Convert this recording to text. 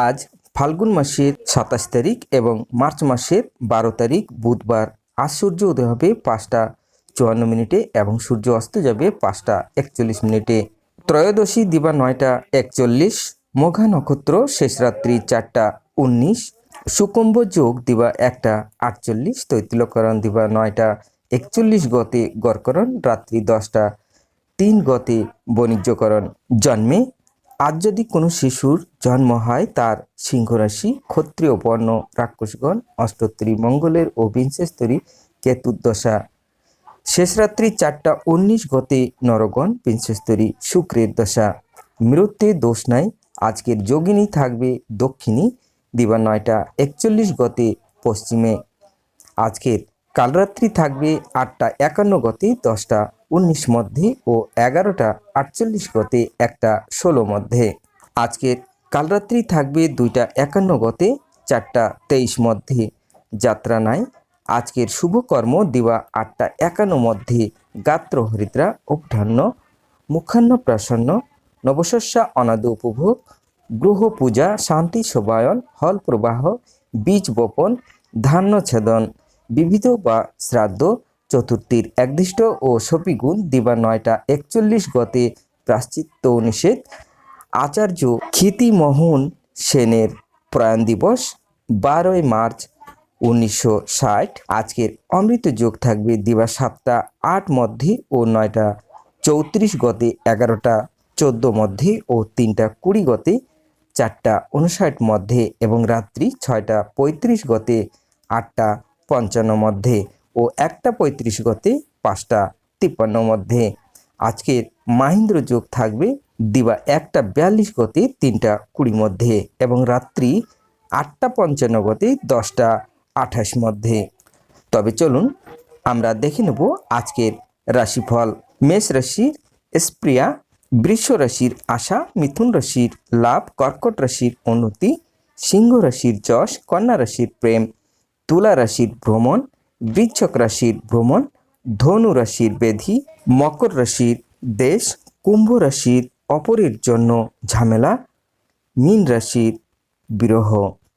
আজ ফাল্গুন মাসের সাতাশ তারিখ এবং মার্চ মাসের বারো তারিখ বুধবার। আজ সূর্য উদয় হবে পাঁচটা চুয়ান্ন মিনিটে এবং সূর্য অস্ত যাবে পাঁচটা একচল্লিশ মিনিটে। ত্রয়োদশী দিবা নয়টা একচল্লিশ, মঘা নক্ষত্র শেষ রাত্রি চারটা উনিশ, সুকুম্ভ যোগ দিবা একটা আটচল্লিশ, তৈতিলকরণ দিবা নয়টা একচল্লিশ গতে গড়করণ, রাত্রি দশটা তিন গতে বাণিজ্যকরণ। জন্মে আজ যদি কোনো শিশুর জন্ম হয়, তার সিংহ রাশি ক্ষত্রিয় বর্ণ, রাক্ষসগণ অষ্টোত্তরী মঙ্গলের ও বিংশস্তরী কেতুর্দশা শেষ রাত্রি চারটা উনিশ গতে নরগণ বিংশস্তরী শুক্রের দশা। মৃত্যু দোষ নাই, আজকের যোগিনী থাকবে দক্ষিণী, দিবা নয়টা একচল্লিশ গতে পশ্চিমে। আজকের কালরাত্রি থাকবে আটটা একান্ন গতে, দশটা উনিশ মধ্যে ও এগারোটা আটচল্লিশ গতে, একটা ষোলো মধ্যে। আজকের কালরাত্রি থাকবে দুইটা একান্ন গতে, চারটা তেইশ মধ্যে। যাত্রা নাই, আজকের শুভকর্ম দিবা আটটা একান্ন মধ্যে। গাত্র হরিদ্রা, অভ্যান্ন, মুখান্ন প্রাসন্ন, নবশস্যা অনাদ উপভোগ, গ্রহ পূজা, শান্তি শোভায়ন, হল প্রবাহ, বীজ বপন, ধান্য ছেদন বিবিধ বা শ্রাদ্ধ চতুর্থীর একদিষ্ট ও সপিগুণ দিবা নয়টা একচল্লিশ গতে প্রাশ্চিত্য নিষেধ। আচার্য খ্যাতিমোহন সেনের প্রয়াণ দিবস, বারোই মার্চ উনিশশো ষাট। আজকের অমৃত যোগ থাকবে দিবা সাতটা আট মধ্যে ও নয়টা চৌত্রিশ গতে, এগারোটা চোদ্দ মধ্যে ও তিনটা কুড়ি গতে, চারটা উনষাট মধ্যে এবং রাত্রি ছয়টা পঁয়ত্রিশ গতে, আটটা পঞ্চান্ন মধ্যে ও একটা পঁয়ত্রিশ গতে পাঁচটা তিপ্পান্ন মধ্যে। আজকের মাহিন্দ্র যোগ থাকবে দিবা একটা বিয়াল্লিশ গতে তিনটা কুড়ি মধ্যে এবং রাত্রি আটটা পঞ্চান্ন গতে দশটা আঠাশ মধ্যে। তবে চলুন আমরা দেখে নেব আজকের রাশিফল। মেষ রাশির স্প্রিয়া, বৃষ রাশির আশা, মিথুন রাশির লাভ, কর্কট রাশির উন্নতি, সিংহ রাশির যশ, কন্যা রাশির প্রেম তুলা রাশির ভ্রমণ, বৃচ্ছক রাশির ভ্রমণ, ধনু রাশির বেধি, মকর রাশির দেশ, কুম্ভ রাশির অপরের জন্য ঝামেলা, মীন রাশির বিরহ।